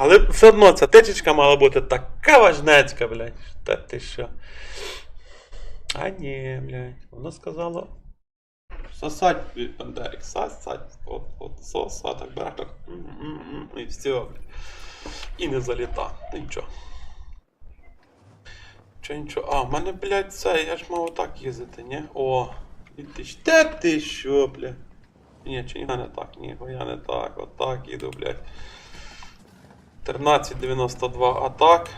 Але все одно ця тичечка мала бути така важнецька, блядь. Та ти що? А ні, блядь. Воно сказало. Сосать, Бандерик, сосать. От, от, соса, так береш так. м-м-м, І все, блядь. І не заліта. Нічого. Чи нічого. А, в мене, блядь, це, я ж мав отак їздити, ні? О, і ти ж. Та ти що, блядь? Ні, чи я не так, ні, я не так, отак їду, блядь. 1392 атак.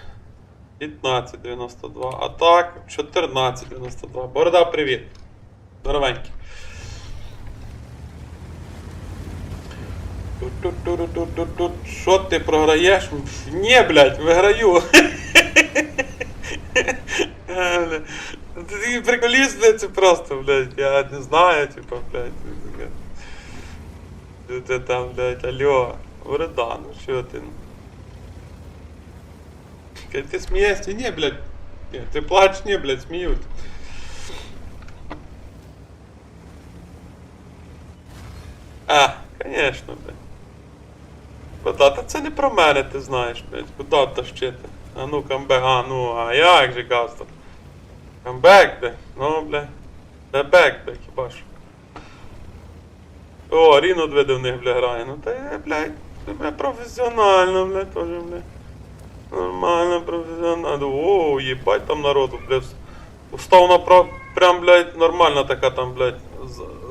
1592 атак. 1492. Борода, привіт. Здоровенький. Що ти програєш? Ні, блядь, виграю. Ти такий приколіст, блядь, просто, блядь. Я не знаю, типа, блядь. Ти там, блядь, алло. Борода, ну що ти? Кай, Ти смієшся? Ні, блядь. Ні, ти плачеш, ні, блядь, сміють. А, конечно, блядь. Куда? Та це не про мене, ти знаєш, блядь. Куда тащити? А ну камбек, а ну, а як же Гастер? Камбек, блядь, ну, блядь. Де бек, блядь, хіба що. О, Ріно две в них, бля, грає. Ну та я, блядь, професіонально, блядь, теж, блядь. Нормально, професіонально. О, їбать там народу, блядь. Устав на прям, блядь, нормальна така там, блядь,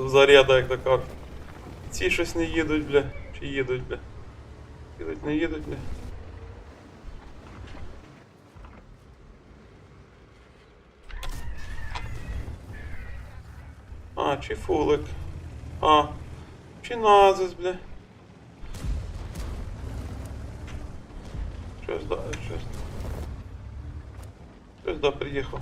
заряда, як така. Ці щось не їдуть, блядь. Чи їдуть, блядь. Їдуть, не їдуть, блядь. А, чи фулик. А, чи назис, бля. Щось да, щось. Щось да, приїхав.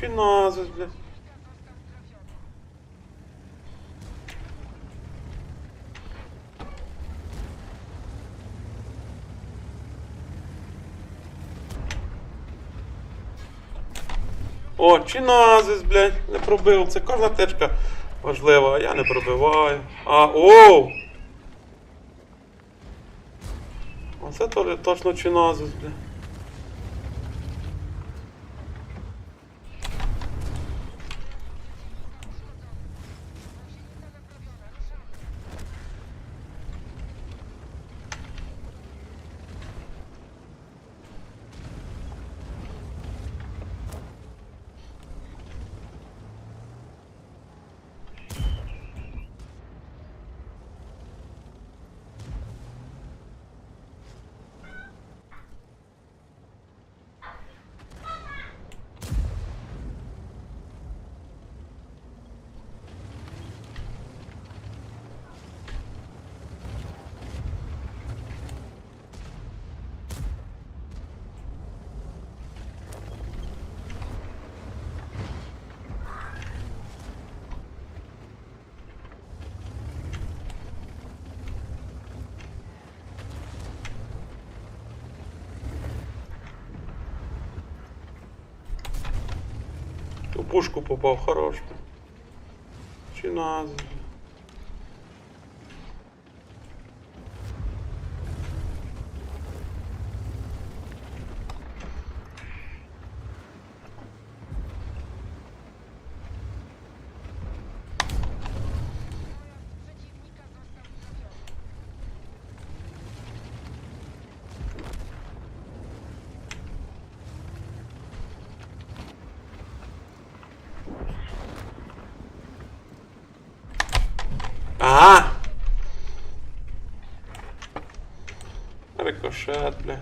Чи назис, бля. О, чи назис, блядь, не пробив. Це кожна течка важлива, а я не пробиваю. А, оу! Оце точно чи назис, блядь. Пушку попав хорош. Чи назис. А! Рикошет, бля.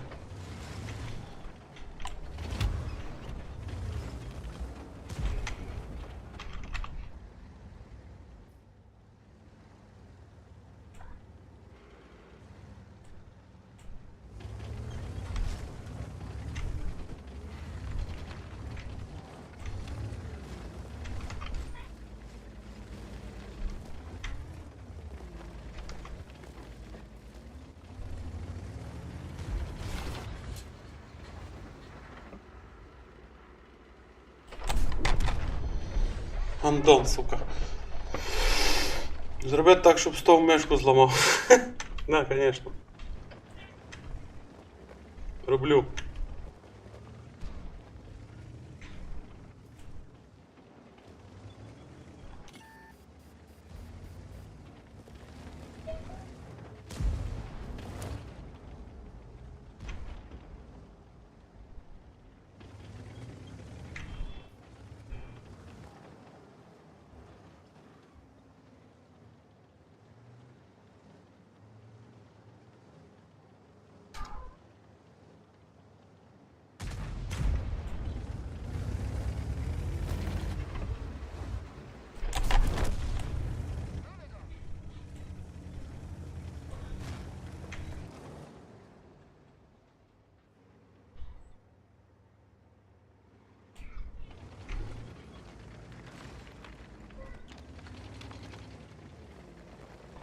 Андон, сука. Зробити так, щоб стов мишку зламав. Да, конечно. Роблю.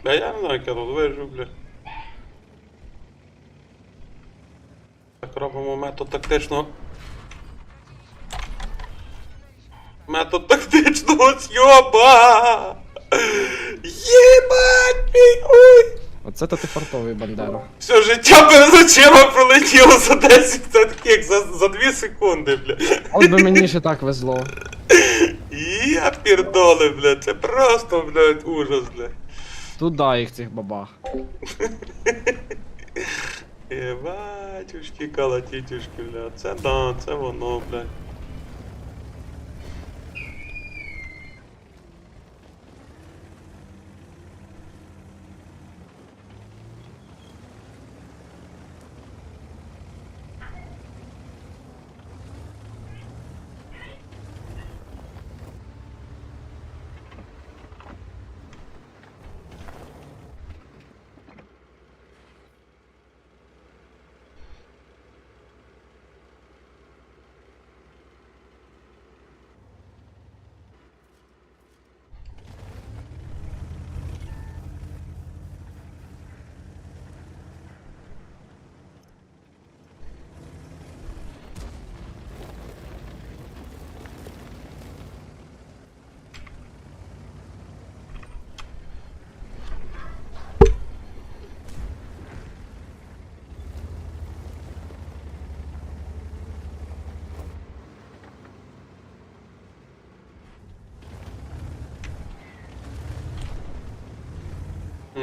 Бля, я не знаю, як я тут вижив, бля. Так, робимо метод тактичного. Метод тактичного зйоба! Єбать мій! Ой! Оце то ти фартовий бандера. Все життя перед очима пролетіло за 10 таких, за, за 2 секунди, бля. От би мені ще так везло. Я пірдоли, бля, це просто, блядь, ужас, бля. Туда їх цих бабах. Єбатюшки, калатітюшки, бля. Це да, це воно, бля.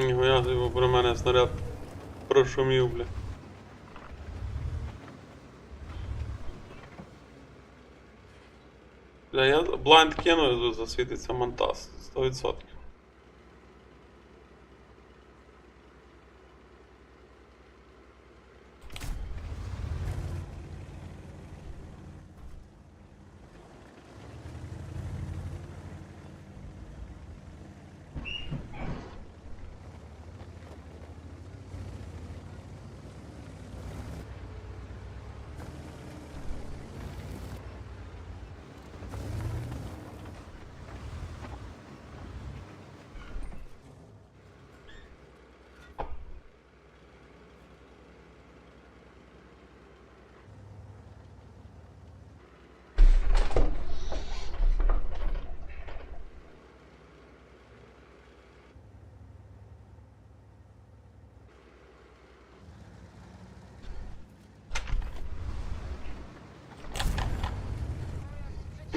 Ніхуя собі про мене снаряд прошумів, бля. Бля, я блайнд кину, засвітиться монтаз. 100%.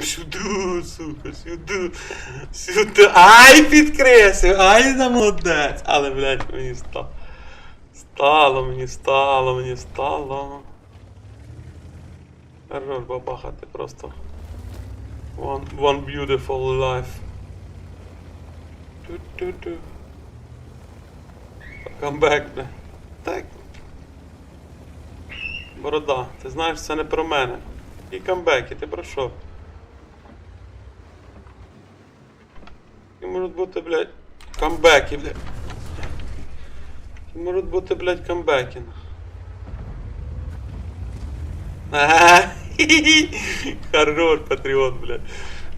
Сюди, сука, сюди, сюди. Ай, підкреслив, ай, да молодець. Але, блядь, мені стало. Стало, мені стало, мені стало. Хорош бабахати просто. One, one beautiful life. Ту-ту-ту. Камбек, бля. Так. Борода, ти знаєш, це не про мене. І камбеки, ти про що? Можуть бути, блядь, камбеки, блядь. І можуть бути, блядь, камбеки. Ага. Хорош, патріот, блядь.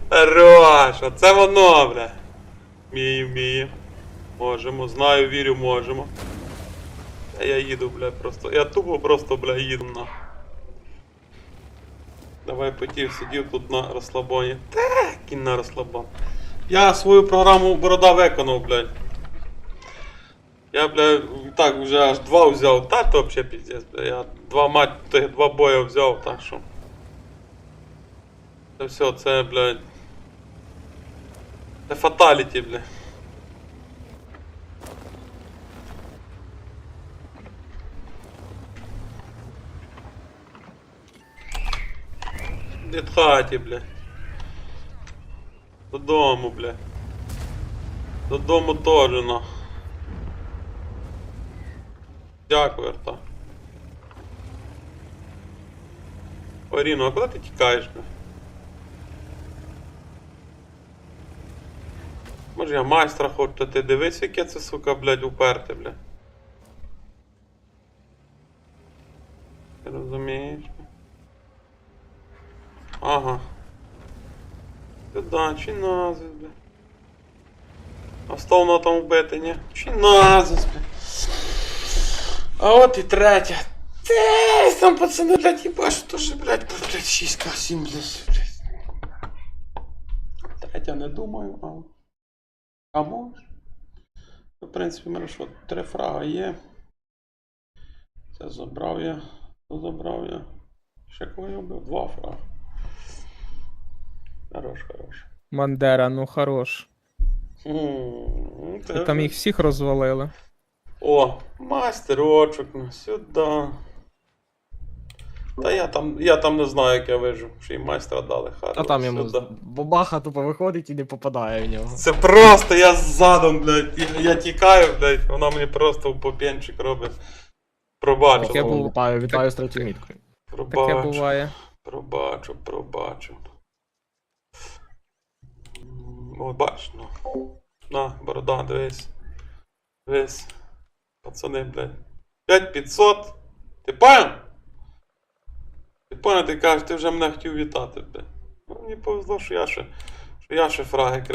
Хорош, оце воно, блядь. Вміємо, вміємо. Можемо, знаю, вірю, можемо. А я їду, блядь, просто. Я тупо просто, блядь, їду на. Давай потів, сидів тут на розслабоні. Так, і на розслабон. Я свою програму борода виконав, блядь. Я, блядь, так вже аж два взяв. Та то взагалі піздець, блядь. Я два мать, тих два боя взяв, так що. Це все, це, блядь. Це фаталіті, блядь. Від хаті, блядь. Додому, блядь. Додому на. Дякую, Арта. Оріно, а куди ти тікаєш, блядь? Може я майстра хочу, ти дивись, яке це, сука, блядь, уперте, блядь. Ти розумієш? Ага. Сюда, чи назис, блядь. А стол на там вбити, ні? Чи назис, блядь. А от і третя. Ти, там пацани, блядь, їбаш, то ж, блядь, по, блядь, 6 к 7, блядь. Третя не думаю, а. А може? В принципі, мене що, три фрага є. Це забрав я. Це забрав я. Ще кого я вбив? Два фрага. Хорош, хорош. Мандера, ну хорош. М, там їх всіх розвалили. О, мастерочок, ну сюди. Та я там, я там не знаю, як я вижив. Ще й майстра дали, хорош. А там йому сюди. бабаха тупо виходить і не попадає в нього. Це просто я задом, блядь. Я, я тікаю, блядь, вона мені просто в попенчик робить. Пробачу, Таке ну, було. Вітаю, вітаю з третьою міткою. Таке пробачу, буває. пробачу, пробачу. О, бач, ну. На, борода, дивись. Дивись. Пацани, блядь. 5500. Ти понял? Ти понял, ти кажеш, ти вже мене хотів вітати, блядь. Ну, мені повезло, що я ще, що я ще фраги крив.